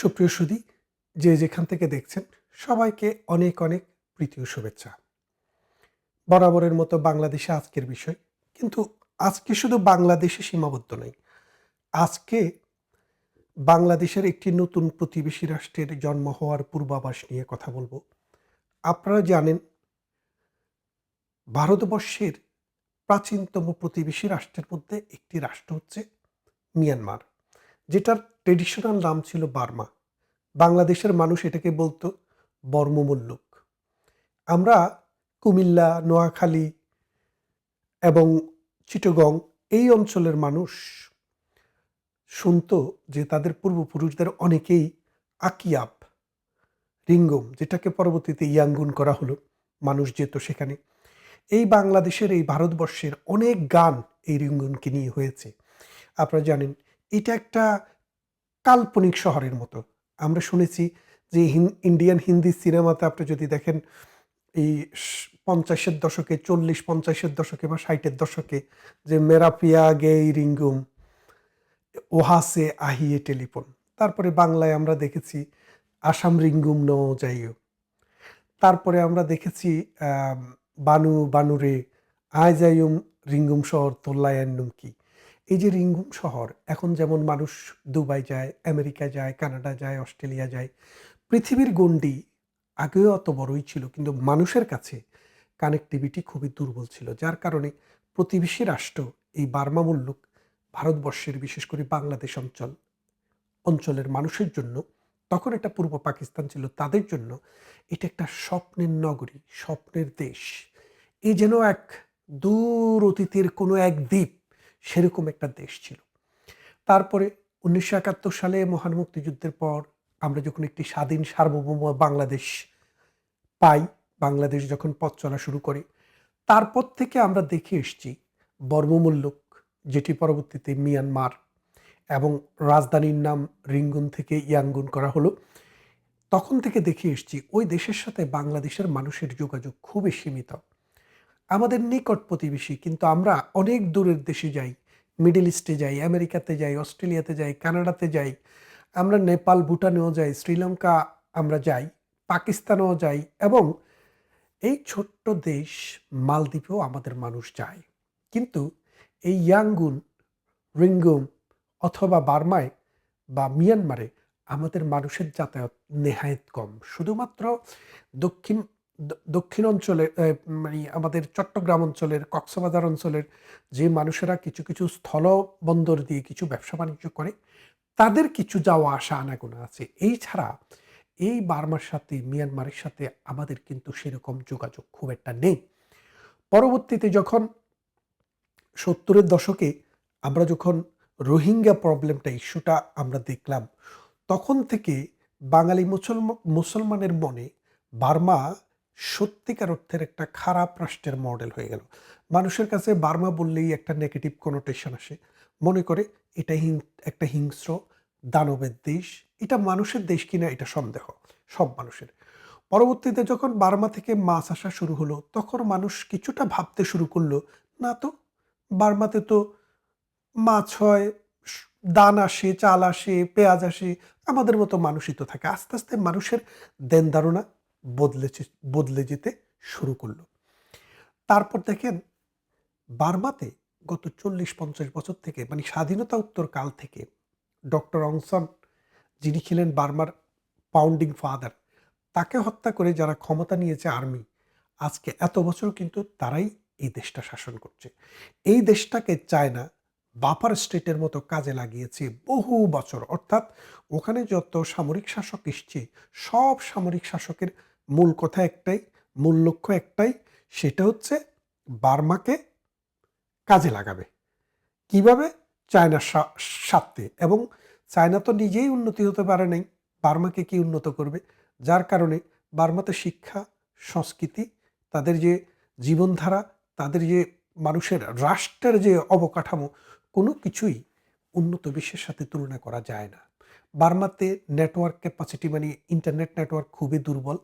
সুপ্রিয় সুদী যে যেখান থেকে দেখছেন, সবাইকে অনেক অনেক প্রীতি ও শুভেচ্ছা। বরাবরের মতো বাংলাদেশে আজকের বিষয়, কিন্তু আজকে শুধু বাংলাদেশে সীমাবদ্ধ নয়। আজকে বাংলাদেশের একটি নতুন প্রতিবেশী রাষ্ট্রের জন্ম হওয়ার পূর্বাভাস নিয়ে কথা বলব। আপনারা জানেন, ভারতবর্ষের প্রাচীনতম প্রতিবেশী রাষ্ট্রের মধ্যে একটি রাষ্ট্র হচ্ছে মিয়ানমার, যেটার ট্রেডিশনাল নাম ছিল বার্মা। বাংলাদেশের মানুষ এটাকে বলতো বর্মমল্লুক। আমরা কুমিল্লা, নোয়াখালী এবং চিটগং এই অঞ্চলের মানুষ শুনত যে তাদের পূর্বপুরুষদের অনেকেই আকিয়াব, রিঙ্গম, যেটাকে পরবর্তীতে ইয়াঙ্গুন করা হলো, মানুষ যেত সেখানে। এই বাংলাদেশের, এই ভারতবর্ষের অনেক গান এই রিঙ্গুনকে নিয়ে হয়েছে। আপনারা জানেন, এটা একটা কাল্পনিক শহরের মতো। আমরা শুনেছি যে ইন্ডিয়ান হিন্দি সিনেমাতে আপনি যদি দেখেন, এই পঞ্চাশের দশকে, চল্লিশ পঞ্চাশের দশকে বা ষাটের দশকে যে মেরা পিয়া গে রিঙ্গুম ওহাসে আহিয়ে টেলিফোন। তারপরে বাংলায় আমরা দেখেছি, আসাম রিঙ্গুম ন যাইও। তারপরে আমরা দেখেছি বানু বানুরে আয়জায়ুম রিঙ্গুম শহর তোল্লায়ান নুমকি এই যে রিঙ্গুম শহর, এখন যেমন মানুষ দুবাই যায়, আমেরিকা যায়, কানাডা যায়, অস্ট্রেলিয়া যায়, পৃথিবীর গণ্ডি আগেও অত বড়ই ছিল, কিন্তু মানুষের কাছে কানেক্টিভিটি খুবই দুর্বল ছিল, যার কারণে প্রতিবেশী রাষ্ট্র এই বার্মা মুল্লুক ভারতবর্ষের, বিশেষ করে বাংলাদেশ অঞ্চল, অঞ্চলের মানুষের জন্য, তখন এটা পূর্ব পাকিস্তান ছিল, তাদের জন্য এটা একটা স্বপ্নের নগরী, স্বপ্নের দেশ। এই যেন এক দূর অতীতের কোনো এক দ্বীপ সেরকম একটা দেশ ছিল। তারপরে উনিশশো একাত্তর সালে মহান মুক্তিযুদ্ধের পর আমরা যখন একটি স্বাধীন সার্বভৌম বাংলাদেশ পাই, বাংলাদেশ যখন পথ চলা শুরু করে, তারপর থেকে আমরা দেখে এসেছি বর্মমূল্যক যেটি পরবর্তীতে মিয়ানমার এবং রাজধানীর নাম রিঙ্গুন থেকে ইয়াঙ্গুন করা হলো, তখন থেকে দেখে এসছি ওই দেশের সাথে বাংলাদেশের মানুষের যোগাযোগ খুবই সীমিত। আমাদের নিকট প্রতিবেশী, কিন্তু আমরা অনেক দূরের দেশে যাই। মিডল ইস্টে যাই, আমেরিকাতে যাই, অস্ট্রেলিয়াতে যাই, কানাডাতে যাই, আমরা নেপাল, ভুটানেও যাই, শ্রীলঙ্কা আমরা যাই, পাকিস্তানেও যাই এবং এই ছোট্ট দেশ মালদ্বীপেও আমাদের মানুষ যায়। কিন্তু এই ইয়াঙ্গুন রিঙ্গুম অথবা বার্মায় বা মিয়ানমারে আমাদের মানুষের যাতায়াত নেহায়ত কম। শুধুমাত্র দক্ষিণ দক্ষিণ অঞ্চলে মানে আমাদের চট্টগ্রাম অঞ্চলের, কক্সবাজার অঞ্চলের যে মানুষেরা কিছু কিছু স্থল বন্দর দিয়ে কিছু ব্যবসা বাণিজ্য করে, তাদের কিছু যাওয়া আসা আনাগোনা আছে। এই ছাড়া এই বার্মার সাথে, মিয়ানমারের সাথে আমাদের কিন্তু সেরকম যোগাযোগ খুব একটা নেই। পরবর্তীতে যখন সত্তরের দশকে আমরা যখন রোহিঙ্গা প্রবলেমটা ইস্যুটা আমরা দেখলাম, তখন থেকে বাঙালি মুসলমান মুসলমানের মনে বার্মা সত্যিকার অর্থের একটা খারাপ রাষ্ট্রের মডেল হয়ে গেল। মানুষের কাছে বার্মা বললেই একটা নেগেটিভ কোনোটেশন আসে। মনে করে এটা হিং, একটা হিংস্র, দানবের দেশ, এটা মানুষের দেশ কিনা এটা সন্দেহ, সব মানুষের। পরবর্তীতে যখন বার্মা থেকে মাছ আসা শুরু হলো, তখন মানুষ কিছুটা ভাবতে শুরু করল, না তো, বার্মাতে তো মাছ হয় দান আসে, চাল আসে, পেঁয়াজ আসে, আমাদের মতো মানুষই তো থাকে। আস্তে আস্তে মানুষের দেন ধারণা বদলে বদলে যেতে শুরু করল। তারপর দেখেন, বার্মাতে গত চল্লিশ পঞ্চাশ বছর থেকে মানে স্বাধীনতা উত্তর কাল থেকে ডক্টর অংসন যিনি ছিলেন বার্মার পাউন্ডিং ফাদার তাকে হত্যা করে যারা ক্ষমতা নিয়েছে আর্মি আজকে এত বছর কিন্তু তারাই এই দেশটা শাসন করছে। এই দেশটাকে চায়না বাপার স্টেটের মতো কাজে লাগিয়েছে বহু বছর। অর্থাৎ ওখানে যত সামরিক শাসক এসছে, সব সামরিক শাসকের মূল কথা একটাই, মূল লক্ষ্য একটাই, সেটা হচ্ছে বার্মাকে কাজে লাগাবে। কীভাবে? চায়নার স্বার্থে। এবং চায়না তো নিজেই উন্নতি হতে পারে নাই, বার্মাকে কি উন্নত করবে? যার কারণে বার্মাতে শিক্ষা, সংস্কৃতি, তাদের যে জীবনধারা, তাদের যে মানুষের রাষ্ট্রের যে অবকাঠামো, কোনো কিছুই উন্নত বিশ্বের সাথে তুলনা করা যায় না। বার্মাতে নেটওয়ার্ক ক্যাপাসিটি মানে ইন্টারনেট নেটওয়ার্ক খুবই দুর্বল।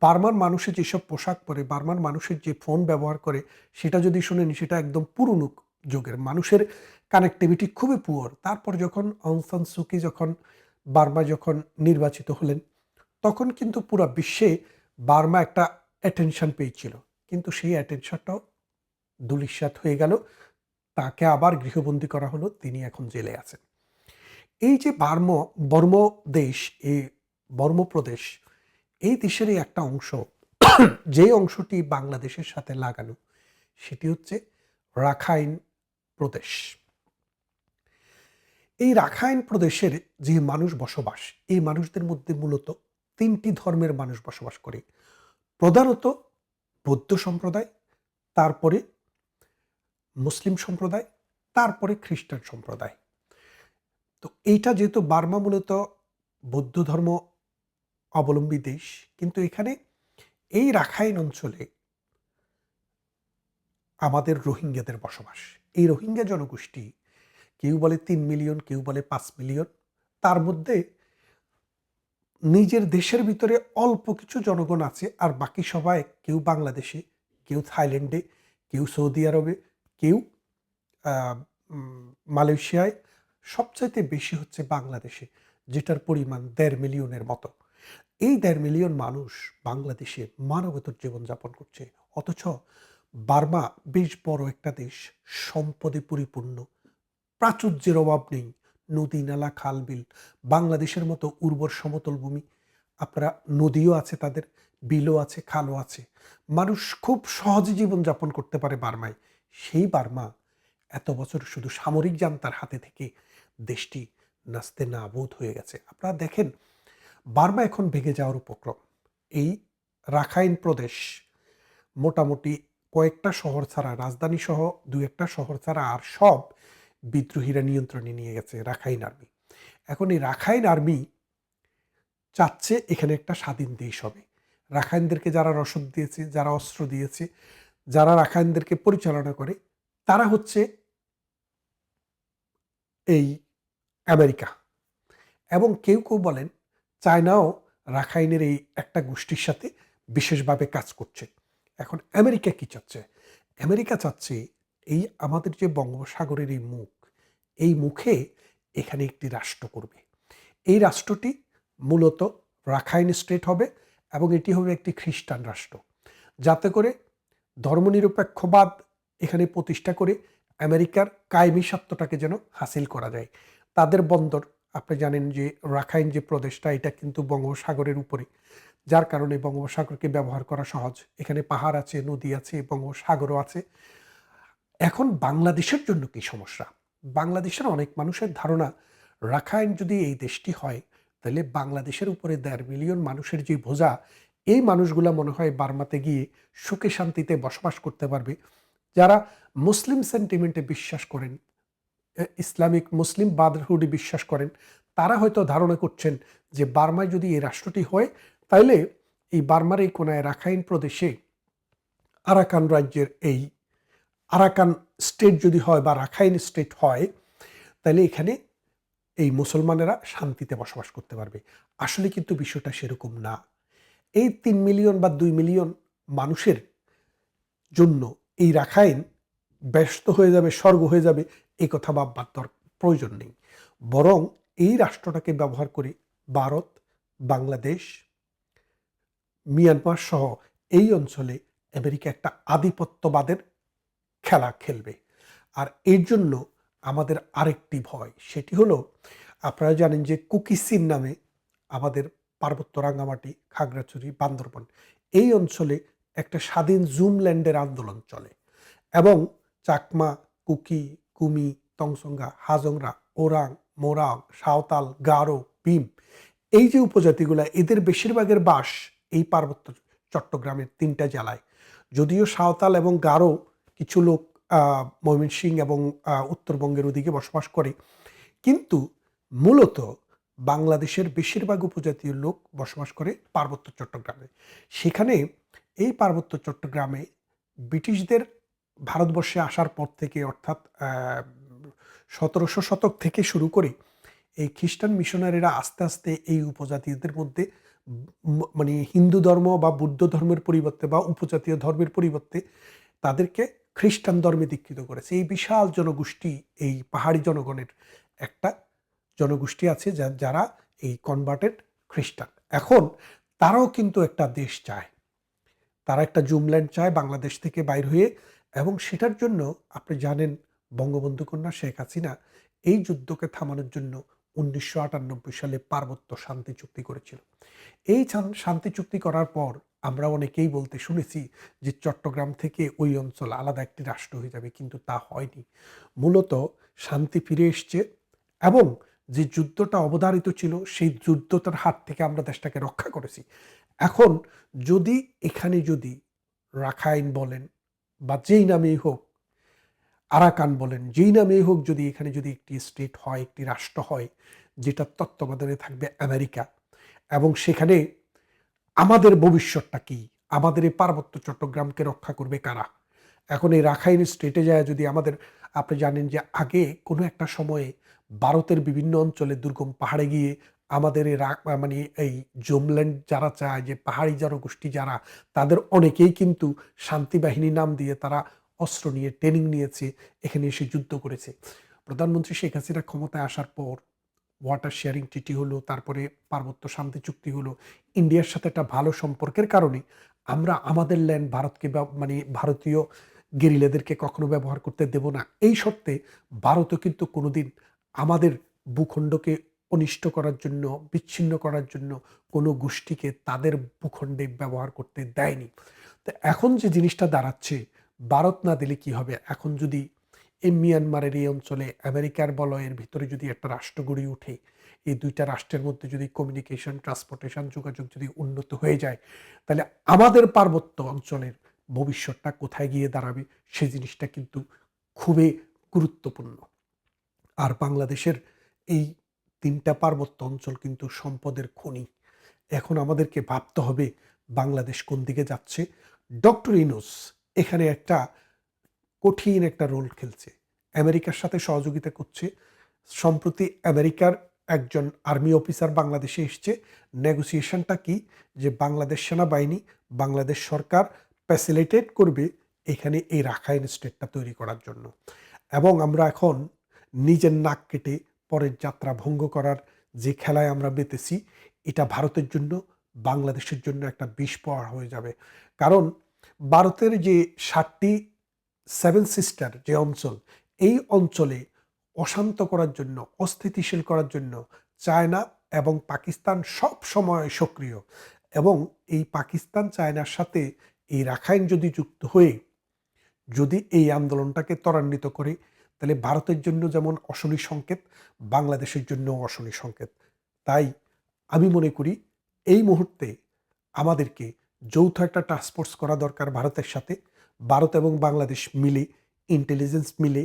বার্মার মানুষের যেসব পোশাক পরে, বার্মার মানুষের যে ফোন ব্যবহার করে, সেটা যদি শুনেন, সেটা একদম পুরনো যুগের। মানুষের কানেক্টিভিটি খুবই পুয়ার তারপর যখন অং সান সুকি যখন বার্মা যখন নির্বাচিত হলেন, তখন কিন্তু পুরো বিশ্বে বার্মা একটা অ্যাটেনশন পেয়েছিল। কিন্তু সেই অ্যাটেনশনটাও দুলিশ্বাত হয়ে গেল। তাকে আবার গৃহবন্দী করা হলো। তিনি এখন জেলে আছেন। এই যে বার্ম, বর্ম দেশ, এই বর্ম প্রদেশ, এই দেশেরই একটা অংশ যে অংশটি বাংলাদেশের সাথে লাগানো, সেটি হচ্ছে রাখাইন প্রদেশ। এই রাখাইন প্রদেশের যে মানুষ বসবাস, এই মানুষদের মধ্যে মূলত তিনটি ধর্মের মানুষ বসবাস করে। প্রধানত বৌদ্ধ সম্প্রদায়, তারপরে মুসলিম সম্প্রদায়, তারপরে খ্রিস্টান সম্প্রদায়। তো এইটা যেহেতু বার্মা মূলত বৌদ্ধ ধর্ম অবলম্বী দেশ, কিন্তু এখানে এই রাখাইন অঞ্চলে আমাদের রোহিঙ্গাদের বসবাস। এই রোহিঙ্গা জনগোষ্ঠী কেউ বলে তিন মিলিয়ন, কেউ বলে পাঁচ মিলিয়ন। তার মধ্যে নিজের দেশের ভিতরে অল্প কিছু জনগণ আছে, আর বাকি সবাই কেউ বাংলাদেশে, কেউ থাইল্যান্ডে, কেউ সৌদি আরবে, কেউ মালয়েশিয়ায় সবচাইতে বেশি হচ্ছে বাংলাদেশে, যেটার পরিমাণ দেড় মিলিয়নের মতো। এই দেড় মিলিয়ন মানুষ বাংলাদেশে মানবতর জীবনযাপন করছে। অথচ বার্মা বেশ বড় একটা দেশ, সম্পদে পরিপূর্ণ। প্রাচুর্যের অভাব নেই। নদী, নালা, খাল, বিল, বাংলাদেশের মতো উর্বর সমতল ভূমি। আপনারা নদীও আছে তাদের, বিলও আছে, খালও আছে। মানুষ খুব সহজে জীবনযাপন করতে পারে বার্মায়। সেই বার্মা এত বছর শুধু সামরিক জান্তার হাতে থেকে দেশটি নাস্তে নাবোধ হয়ে গেছে। আপনারা দেখেন, বার্মা এখন ভেঙে যাওয়ার উপক্রম। এই রাখাইন প্রদেশ মোটামুটি কয়েকটা শহর ছাড়া, রাজধানী সহ দু একটা শহর ছাড়া আর সব বিদ্রোহীরা নিয়ন্ত্রণে নিয়ে গেছে রাখাইন আর্মি। এখন এই রাখাইন আর্মি চাচ্ছে এখানে একটা স্বাধীন দেশ হবে। রাখাইনদেরকে যারা রসদ দিয়েছে, যারা অস্ত্র দিয়েছে, যারা রাখাইনদেরকে পরিচালনা করে, তারা হচ্ছে এই আমেরিকা। এবং কেউ কেউ বলেন চায়নাও রাখাইনের এই একটা গোষ্ঠীর সাথে বিশেষভাবে কাজ করছে। এখন আমেরিকা কি চাচ্ছে? আমেরিকা চাচ্ছে এই আমাদের যে বঙ্গোপসাগরের এই মুখ, এই মুখে এখানে একটি রাষ্ট্র করবে। এই রাষ্ট্রটি মূলত রাখাইন স্টেট হবে এবং এটি হবে একটি খ্রিস্টান রাষ্ট্র। যাতে করে ধর্মনিরপেক্ষবাদ এখানে প্রতিষ্ঠা করে আমেরিকার কায়েমি সত্ত্বটাকে যেন হাসিল করা যায়। তাদের বন্দর, আপনি জানেন যে রাখাইন যে প্রদেশটা, এটা কিন্তু বঙ্গোপসাগরের উপরে। যার কারণে বঙ্গোপসাগরকে ব্যবহার করা সহজ। এখানে পাহাড় আছে, নদী আছে, বঙ্গোপসাগরও আছে। এখন বাংলাদেশের জন্য কি সমস্যা? বাংলাদেশের অনেক মানুষের ধারণা, রাখাইন যদি এই দেশটি হয়, তাহলে বাংলাদেশের উপরে দেড় মিলিয়ন মানুষের যে বোঝা, এই মানুষগুলা মনে হয় বার্মাতে গিয়ে সুখে শান্তিতে বসবাস করতে পারবে। যারা মুসলিম সেন্টিমেন্টে বিশ্বাস করেন ইসলামিক মুসলিম ব্রাদারহুডে বিশ্বাস করেন। তারা হয়তো ধারণা করছেন যে বার্মায় যদি এই রাষ্ট্রটি হয় তাহলে এই বার্মার এই কোনায় রাখাইন প্রদেশে আরাকান রাজ্যের এই আরাকান স্টেট যদি হয় বা রাখাইন স্টেট হয় তাহলে এখানে এই মুসলমানেরা শান্তিতে বসবাস করতে পারবে। আসলে কিন্তু বিষয়টা সেরকম না। এই তিন মিলিয়ন বা দুই মিলিয়ন মানুষের জন্য এই রাখাইন ব্যস্ত হয়ে যাবে, স্বর্গ হয়ে যাবে এই কথা ভাববার দর- প্রয়োজন নেই। বরং এই রাষ্ট্রটাকে ব্যবহার করে ভারত, বাংলাদেশ, মিয়ানমার সহ এই অঞ্চলে আমেরিকা একটা আধিপত্যবাদের খেলা খেলবে। আর এর জন্য আমাদের আরেকটি ভয়, সেটি হলো, আপনারা জানেন যে কুকিসিন নামে আমাদের পার্বত্য রাঙ্গামাটি খাগড়াছড়ি, বান্দরবন, এই অঞ্চলে একটা স্বাধীন জুমল্যান্ডের আন্দোলন চলে। এবং চাকমা, কুকি কুমি তংসঙ্গা হাজংরা ওরাং মোরাং সাঁওতাল গারো ভীম এই যে উপজাতিগুলা এদের বেশিরভাগের বাস এই পার্বত্য চট্টগ্রামের তিনটা জেলায়। যদিও সাঁওতাল এবং গারো কিছু লোক আহ, ময়মনসিংহ এবং উত্তরবঙ্গের ওদিকে বসবাস করে কিন্তু মূলত বাংলাদেশের বেশিরভাগ উপজাতীয় লোক বসবাস করে পার্বত্য চট্টগ্রামে। সেখানে এই পার্বত্য চট্টগ্রামে ব্রিটিশদের ভারতবর্ষে আসার পর থেকে, অর্থাৎ সতেরোশো শতক থেকে শুরু করে এই খ্রিস্টান মিশনারিরা আস্তে আস্তে এই উপজাতিদের মধ্যে মানে হিন্দু ধর্ম বা বুদ্ধ ধর্মের পরিবর্তে বা উপজাতীয় ধর্মের পরিবর্তে তাদেরকে খ্রিস্টান ধর্মে দীক্ষিত করেছে। এই বিশাল জনগোষ্ঠী, এই পাহাড়ি জনগণের একটা জনগোষ্ঠী আছে যা- যারা এই কনভার্টেড খ্রিস্টান। এখন তারাও কিন্তু একটা দেশ চায়। তারা একটা জুমল্যান্ড চায় বাংলাদেশ থেকে বাইর হয়ে এবং সেটার জন্য আপনি জানেন বঙ্গবন্ধু কন্যা শেখ হাসিনা এই যুদ্ধকে থামানোর জন্য উনিশশো আটানব্বই সালে পার্বত্য শান্তি চুক্তি করেছিল। এই শান্তি চুক্তি করার পর আমরা অনেকেই বলতে শুনেছি যে চট্টগ্রাম থেকে ওই অঞ্চল আলাদা একটি রাষ্ট্র হয়ে যাবে, কিন্তু তা হয়নি। মূলত শান্তি ফিরে এসছে এবং যে যুদ্ধটা অবধারিত ছিল, সেই যুদ্ধটার হাত থেকে আমরা দেশটাকে রক্ষা করেছি। এখন যদি, এখানে যদি রাখাইন বলেন বা যেই নামেই হোক, আরাকান বলেন, যেই নামেই হোক যদি এখানে যদি একটি স্টেট হয়, একটি রাষ্ট্র হয়, যেটা তত্ত্বাবধানে থাকবে আমেরিকা, এবং সেখানে আমাদের ভবিষ্যৎটা কি? আমাদের এই পার্বত্য চট্টগ্রামকে রক্ষা করবে কারা? এখন এই রাখাইন স্টেটে যায় যদি আমাদের, আপনি জানেন যে আগে কোনো একটা সময়ে ভারতের বিভিন্ন অঞ্চলে দুর্গম পাহাড়ে গিয়ে আমাদের এই রা- মানে এই জোমল্যান্ড যারা চায়, যে পাহাড়ি জনগোষ্ঠী যারা, তাদের অনেকেই কিন্তু শান্তি বাহিনী নাম দিয়ে তারা অস্ত্র নিয়ে ট্রেনিং নিয়েছে, এখানে এসে যুদ্ধ করেছে। প্রধানমন্ত্রী শেখ হাসিনা ক্ষমতায় আসার পর ওয়াটার শেয়ারিং চিঠি হলো, তারপরে পার্বত্য শান্তি চুক্তি হলো। ইন্ডিয়ার সাথে একটা ভালো সম্পর্কের কারণে আমরা আমাদের ল্যান্ড ভারতকে মানে ভারতীয় গেরিলাদেরকে কখনো ব্যবহার করতে দেব না। এই সত্ত্বে ভারতও কিন্তু কোনোদিন আমাদের ভূখণ্ডকে অনিষ্ট করার জন্য, বিচ্ছিন্ন করার জন্য কোনো গোষ্ঠীকে তাদের ভূখণ্ডে ব্যবহার করতে দেয়নি। তো এখন যে জিনিসটা দাঁড়াচ্ছে, ভারত না দিলে কি হবে? এখন যদি এই মিয়ানমারের এই অঞ্চলে আমেরিকার বলয়ের ভিতরে যদি একটা রাষ্ট্র গড়ে ওঠে, এই দুইটা রাষ্ট্রের মধ্যে যদি কমিউনিকেশন ট্রান্সপোর্টেশন যোগাযোগ যদি উন্নত হয়ে যায়, তাহলে আমাদের পার্বত্য অঞ্চলের ভবিষ্যৎটা কোথায় গিয়ে দাঁড়াবে? সে জিনিসটা কিন্তু খুবই গুরুত্বপূর্ণ। আর বাংলাদেশের এই তিনটা পার্বত্য অঞ্চল কিন্তু সম্পদের খনি। এখন আমাদেরকে ভাবতে হবে বাংলাদেশ কোন দিকে যাচ্ছে। ডক্টর ইনুস এখানে একটা কঠিন একটা রোল খেলছে। আমেরিকার সাথে সহযোগিতা করছে। সম্প্রতি আমেরিকার একজন আর্মি অফিসার বাংলাদেশে এসছে। নেগোসিয়েশনটা কি? যে বাংলাদেশ সেনাবাহিনী, বাংলাদেশ সরকার ফ্যাসিলিটেট করবে এখানে এই রাখাইন স্টেটটা তৈরি করার জন্য। এবং আমরা এখন নিজের নাক কেটে পরের যাত্রা ভঙ্গ করার যে খেলায় আমরা বেতেছি এটা ভারতের জন্য, বাংলাদেশের জন্য একটা বিষ পাওয়ার হয়ে যাবে। কারণ ভারতের যে ষাটটি সেভেন সিস্টার যে অঞ্চল, এই অঞ্চলে অশান্ত করার জন্য, অস্থিতিশীল করার জন্য চায়না এবং পাকিস্তান সব সময় সক্রিয় এবং এই পাকিস্তান চায়নার সাথে এই রাখাইন যদি যুক্ত হয়ে, যদি এই আন্দোলনটাকে ত্বরান্বিত করে তাহলে ভারতের জন্য যেমন অশনি সংকেত, বাংলাদেশের জন্য অশনি সংকেত। তাই আমি মনে করি এই মুহূর্তে আমাদেরকে যৌথ একটা টাস্কফোর্স করা দরকার ভারতের সাথে। ভারত এবং বাংলাদেশ মিলে ইন্টেলিজেন্স মিলে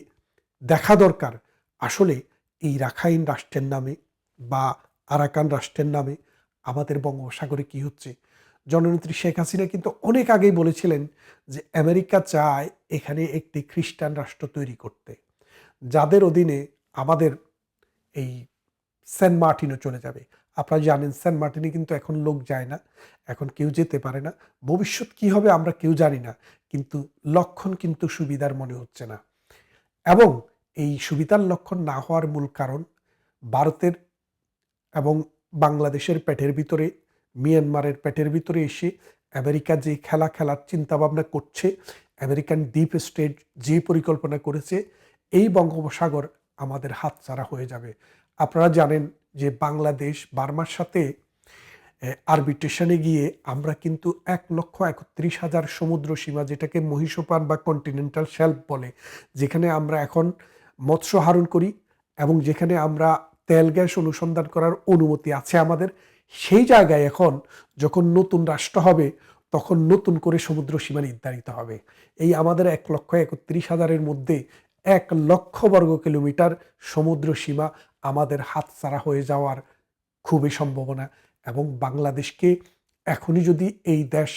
দেখা দরকার আসলে এই রাখাইন রাষ্ট্রের নামে বা আরাকান রাষ্ট্রের নামে আমাদের বঙ্গোপসাগরে কি হচ্ছে। জননেত্রী শেখ হাসিনা কিন্তু অনেক আগেই বলেছিলেন যে আমেরিকা চায় এখানে একটি খ্রিস্টান রাষ্ট্র তৈরি করতে। যাদের অধীনে আমাদের এই সেন্ট মার্টিনও চলে যাবে। আপনারা জানেন, সেন্ট মার্টিনে কিন্তু এখন লোক যায় না, এখন কেউ যেতে পারে না। ভবিষ্যৎ কি হবে আমরা কেউ জানি না, কিন্তু লক্ষণ কিন্তু সুবিধার মনে হচ্ছে না। এবং এই সুবিধার লক্ষণ না হওয়ার মূল কারণ ভারতের এবং বাংলাদেশের পেটের ভিতরে, মিয়ানমারের পেটের ভিতরে এসে আমেরিকা যে খেলা খেলার চিন্তাভাবনা করছে, আমেরিকান ডিপ স্টেট যে পরিকল্পনা করেছে এই বঙ্গোপসাগর আমাদের হাতছাড়া হয়ে যাবে। আপনারা জানেন যে বাংলাদেশ বার্মার সাথে আরবিট্রেশনে গিয়ে আমরা কিন্তু এক লক্ষ একত্রিশ হাজার সমুদ্র সীমা যেটাকে মহিষোপান বা কন্টিনেন্টাল শেল্ফ বলে, যেখানে আমরা এখন মৎস্য হারণ করি এবং যেখানে আমরা তেল গ্যাস অনুসন্ধান করার অনুমতি আছে আমাদের। সেই জায়গায় এখন যখন নতুন রাষ্ট্র হবে, তখন নতুন করে সমুদ্র সীমা নির্ধারিত হবে। এই আমাদের এক লক্ষ একত্রিশ হাজারের মধ্যে এক লক্ষ বর্গ কিলোমিটার সমুদ্র সীমা আমাদের হাতছাড়া হয়ে যাওয়ার খুবই সম্ভাবনা এবং বাংলাদেশকে এখনই যদি এই দেশ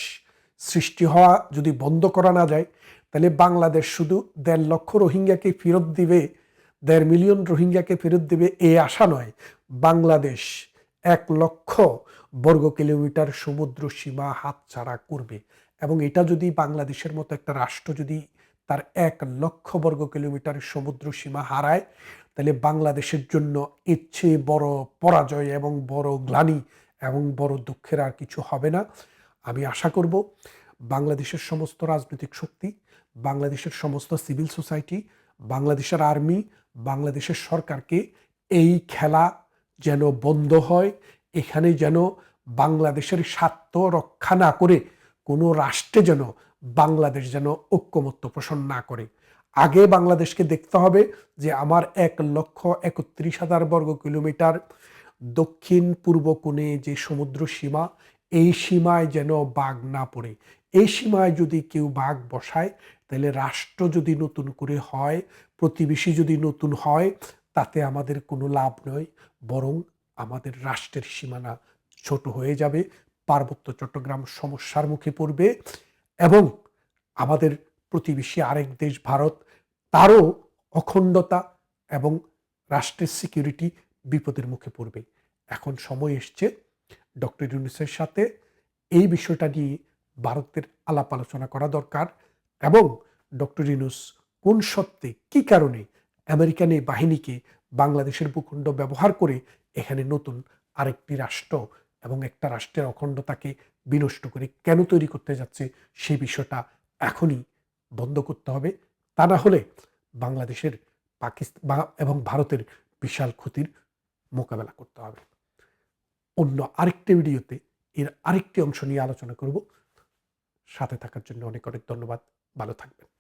সৃষ্টি হওয়া যদি বন্ধ করা না যায়, তাহলে বাংলাদেশ শুধু দেড় লক্ষ রোহিঙ্গাকে ফেরত দিবে, দেড় মিলিয়ন রোহিঙ্গাকে ফেরত দেবে এ আশা নয়। বাংলাদেশ এক লক্ষ বর্গ কিলোমিটার সমুদ্র সীমা হাতছাড়া করবে এবং এটা যদি বাংলাদেশের মতো একটা রাষ্ট্র যদি তার এক লক্ষ বর্গ কিলোমিটার সমুদ্র সীমা হারায়। তাহলে বাংলাদেশের জন্য ইচ্ছে বড় পরাজয় এবং বড় গ্লানি এবং বড় দুঃখের আর কিছু হবে না। আমি আশা করব বাংলাদেশের সমস্ত রাজনৈতিক শক্তি, বাংলাদেশের সমস্ত সিভিল সোসাইটি, বাংলাদেশের আর্মি, বাংলাদেশের সরকারকে এই খেলা যেন বন্ধ হয়, এখানে যেন বাংলাদেশের স্বার্থ রক্ষা না করে কোনো রাষ্ট্রে যেন বাংলাদেশ যেন ঐক্যমত্য পোষণ না করে। আগে বাংলাদেশকে দেখতে হবে যে আমার এক লক্ষ একত্রিশ হাজার বর্গ কিলোমিটার দক্ষিণ পূর্ব কোণে যে সমুদ্র সীমা, এই সীমায় যেন বাঘ না পড়ে। এই সীমায় যদি কেউ বাঘ বসায়, তাহলে রাষ্ট্র যদি নতুন করে হয়, প্রতিবেশী যদি নতুন হয়, তাতে আমাদের কোনো লাভ নয়, বরং আমাদের রাষ্ট্রের সীমানা ছোট হয়ে যাবে। পার্বত্য চট্টগ্রাম সমস্যার মুখে পড়বে। এবং আমাদের প্রতিবেশী আরেক দেশ ভারত, তারও অখণ্ডতা এবং রাষ্ট্রের সিকিউরিটি বিপদের মুখে পড়বে। এখন সময় এসছে ডক্টর ইউনুসের সাথে এই বিষয়টা নিয়ে ভারতের আলাপ আলোচনা করা দরকার এবং ডক্টর ইউনুস কোন সত্ত্বে কি কারণে আমেরিকান এই বাহিনীকে বাংলাদেশের ভূখণ্ড ব্যবহার করে এখানে নতুন আরেকটি রাষ্ট্র এবং একটা রাষ্ট্রের অখণ্ডতাকে বিনষ্ট করে কেন তৈরি করতে যাচ্ছে সেই বিষয়টা এখনই বন্ধ করতে হবে। তা না হলে বাংলাদেশের পাকিস্তান এবং ভারতের বিশাল ক্ষতির মোকাবেলা করতে হবে। অন্য আরেকটি ভিডিওতে এর আরেকটি অংশ নিয়ে আলোচনা করব। সাথে থাকার জন্য অনেক অনেক ধন্যবাদ। ভালো থাকবেন।